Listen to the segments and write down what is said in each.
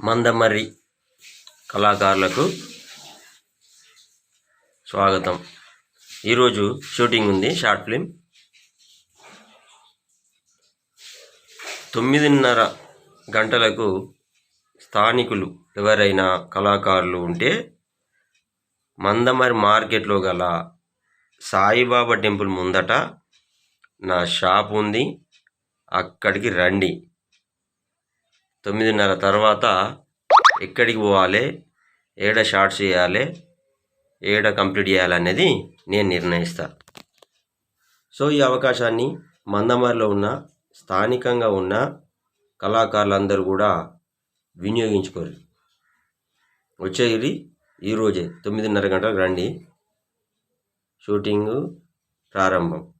మందమర్రి కళాకారులకు స్వాగతం. ఈరోజు షూటింగ్ ఉంది షార్ట్ ఫిలిం. తొమ్మిదిన్నర గంటలకు స్థానికులు ఎవరైనా కళాకారులు ఉంటే మందమరి మార్కెట్లో గల సాయిబాబా టెంపుల్ ముందట నా షాప్ ఉంది. అక్కడికి రండి. తొమ్మిదిన్నర తర్వాత ఎక్కడికి పోవాలి? ఏడ షార్ట్స్ చేయాలి? ఏడ కంప్లీట్ చేయాలనేది నేను నిర్ణయిస్తా. సో ఈ అవకాశాన్ని మందమరిలో ఉన్న స్థానికంగా ఉన్న కళాకారులందరూ కూడా వినియోగించుకోరు. వచ్చేది ఈరోజే తొమ్మిదిన్నర గంటలకు రండి. షూటింగు ప్రారంభం.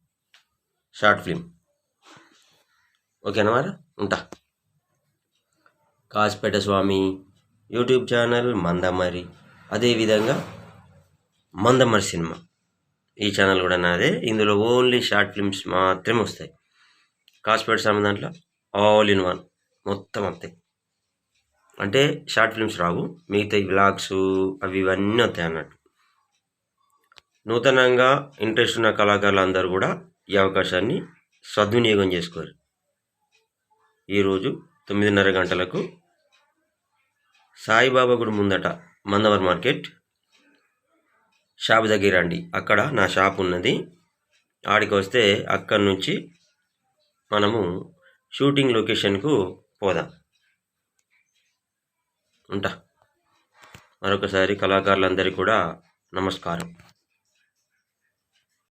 Short film. ఓకేనా మరి? ఉంటా. Kasipeta Swamy YouTube channel Mandamarri. అదేవిధంగా మందమరి సినిమా. ఈ ఛానల్ కూడా నాదే. ఇందులో ఓన్లీ షార్ట్ ఫిల్మ్స్ మాత్రమే వస్తాయి. కాసిపేట స్వామి దాంట్లో ఆల్ ఇన్ వన్. మొత్తం వస్తాయి అంటే షార్ట్ ఫిల్మ్స్ రావు. మిగతా బ్లాగ్స్ అవి ఇవన్నీ వస్తాయి అన్నట్టు. నూతనంగా ఇంట్రెస్ట్ ఉన్న కళాకారులు అందరూ కూడా ఈ అవకాశాన్ని సద్వినియోగం చేసుకోరు ఈరోజు తొమ్మిదిన్నర గంటలకు సాయిబాబా గుడి ముందట మందవర్ మార్కెట్. షాప్ దగ్గర రండి. అక్కడ నా షాప్ ఉన్నది. ఆడికి వస్తే అక్కడి నుంచి మనము షూటింగ్ లొకేషన్కు పోదాం. ఉంటా. మరొకసారి కళాకారులందరికీ కూడా నమస్కారం.